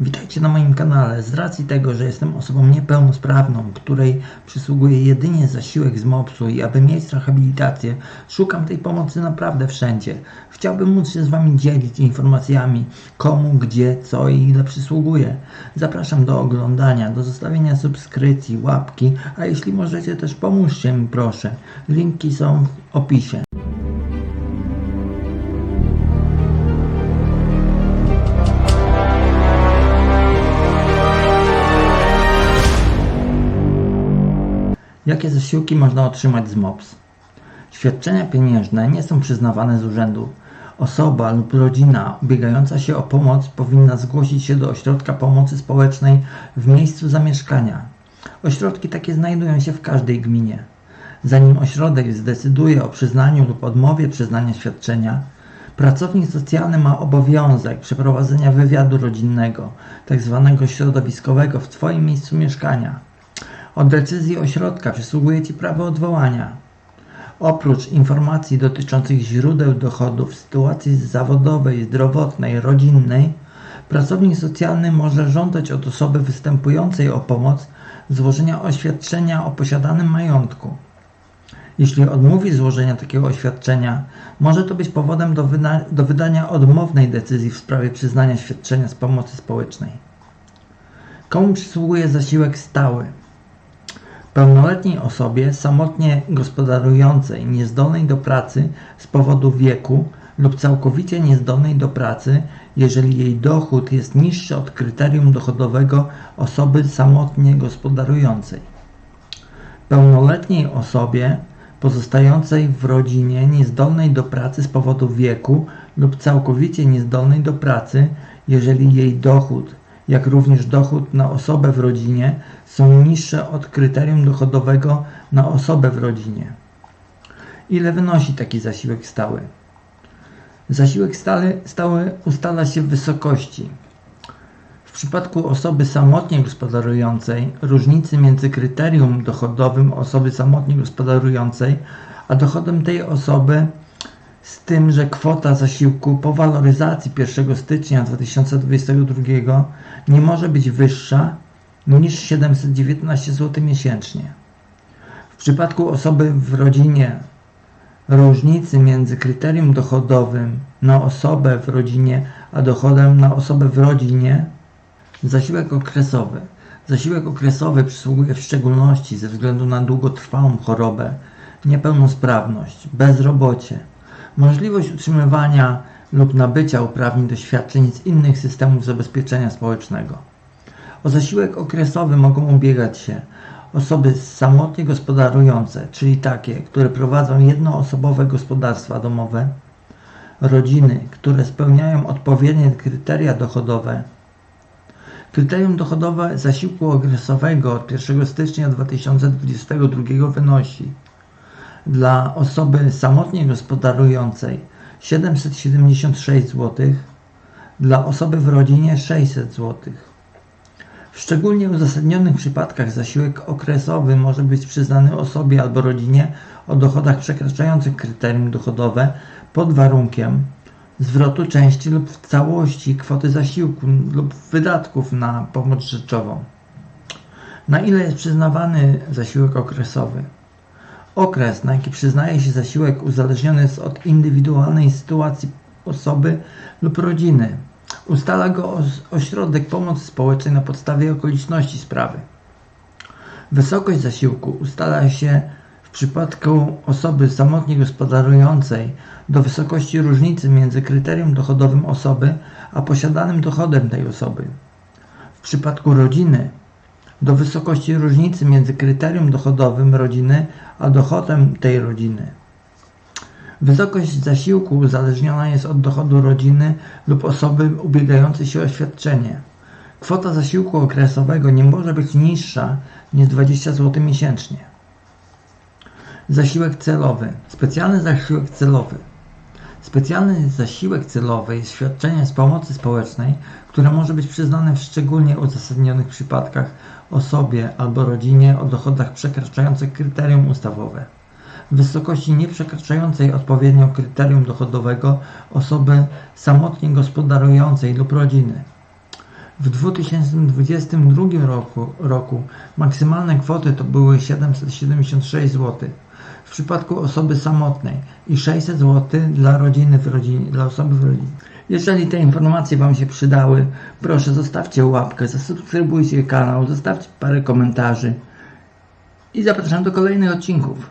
Witajcie na moim kanale. Z racji tego, że jestem osobą niepełnosprawną, której przysługuje jedynie zasiłek z MOPS-u i aby mieć rehabilitację, szukam tej pomocy naprawdę wszędzie. Chciałbym móc się z Wami dzielić informacjami, komu, gdzie, co i ile przysługuje. Zapraszam do oglądania, do zostawienia subskrypcji, łapki, a jeśli możecie też pomóżcie mi proszę. Linki są w opisie. Jakie zasiłki można otrzymać z MOPS? Świadczenia pieniężne nie są przyznawane z urzędu. Osoba lub rodzina ubiegająca się o pomoc powinna zgłosić się do ośrodka pomocy społecznej w miejscu zamieszkania. Ośrodki takie znajdują się w każdej gminie. Zanim ośrodek zdecyduje o przyznaniu lub odmowie przyznania świadczenia, pracownik socjalny ma obowiązek przeprowadzenia wywiadu rodzinnego, tzw. środowiskowego w Twoim miejscu mieszkania. Od decyzji ośrodka przysługuje Ci prawo odwołania. Oprócz informacji dotyczących źródeł dochodów sytuacji zawodowej, zdrowotnej, rodzinnej, pracownik socjalny może żądać od osoby występującej o pomoc złożenia oświadczenia o posiadanym majątku. Jeśli odmówi złożenia takiego oświadczenia, może to być powodem do, wyda- do wydania odmownej decyzji w sprawie przyznania świadczenia z pomocy społecznej. Komu przysługuje zasiłek stały? Pełnoletniej osobie samotnie gospodarującej, niezdolnej do pracy z powodu wieku lub całkowicie niezdolnej do pracy, jeżeli jej dochód jest niższy od kryterium dochodowego osoby samotnie gospodarującej. Pełnoletniej osobie pozostającej w rodzinie niezdolnej do pracy z powodu wieku lub całkowicie niezdolnej do pracy, jeżeli jej dochód, jak również dochód na osobę w rodzinie są niższe od kryterium dochodowego na osobę w rodzinie. Ile wynosi taki zasiłek stały? Zasiłek stały, stały ustala się w wysokości. W przypadku osoby samotnie gospodarującej różnicy między kryterium dochodowym osoby samotnie gospodarującej a dochodem tej osoby z tym, że kwota zasiłku po waloryzacji 1 stycznia 2022 nie może być wyższa niż 719 zł miesięcznie. W przypadku osoby w rodzinie różnicy między kryterium dochodowym na osobę w rodzinie a dochodem na osobę w rodzinie Zasiłek okresowy. Zasiłek okresowy przysługuje w szczególności ze względu na długotrwałą chorobę, niepełnosprawność, bezrobocie, możliwość utrzymywania lub nabycia uprawnień do świadczeń z innych systemów zabezpieczenia społecznego. O zasiłek okresowy mogą ubiegać się osoby samotnie gospodarujące, czyli takie, które prowadzą jednoosobowe gospodarstwa domowe, rodziny, które spełniają odpowiednie kryteria dochodowe, Kryterium dochodowe zasiłku okresowego od 1 stycznia 2022 wynosi dla osoby samotnie gospodarującej 776 zł, dla osoby w rodzinie 600 zł. W szczególnie uzasadnionych przypadkach zasiłek okresowy może być przyznany osobie albo rodzinie o dochodach przekraczających kryterium dochodowe pod warunkiem, zwrotu części lub w całości kwoty zasiłku lub wydatków na pomoc rzeczową. Na ile jest przyznawany zasiłek okresowy? Okres, na jaki przyznaje się zasiłek, uzależniony jest od indywidualnej sytuacji osoby lub rodziny. Ustala go ośrodek pomocy społecznej na podstawie okoliczności sprawy. Wysokość zasiłku ustala się w przypadku osoby samotnie gospodarującej do wysokości różnicy między kryterium dochodowym osoby a posiadanym dochodem tej osoby. W przypadku rodziny do wysokości różnicy między kryterium dochodowym rodziny a dochodem tej rodziny. Wysokość zasiłku uzależniona jest od dochodu rodziny lub osoby ubiegającej się o świadczenie. Kwota zasiłku okresowego nie może być niższa niż 20 zł miesięcznie. Zasiłek celowy. Specjalny zasiłek celowy. Specjalny zasiłek celowy jest świadczeniem z pomocy społecznej, które może być przyznane w szczególnie uzasadnionych przypadkach osobie albo rodzinie o dochodach przekraczających kryterium ustawowe. W wysokości nieprzekraczającej odpowiednio kryterium dochodowego osoby samotnie gospodarującej lub rodziny. W W 2022 roku, roku maksymalne kwoty to były 776 zł w przypadku osoby samotnej i 600 zł dla rodziny w rodzinie, dla osoby w rodzinie. Jeżeli te informacje Wam się przydały, proszę zostawcie łapkę, zasubskrybujcie kanał, zostawcie parę komentarzy i zapraszam do kolejnych odcinków.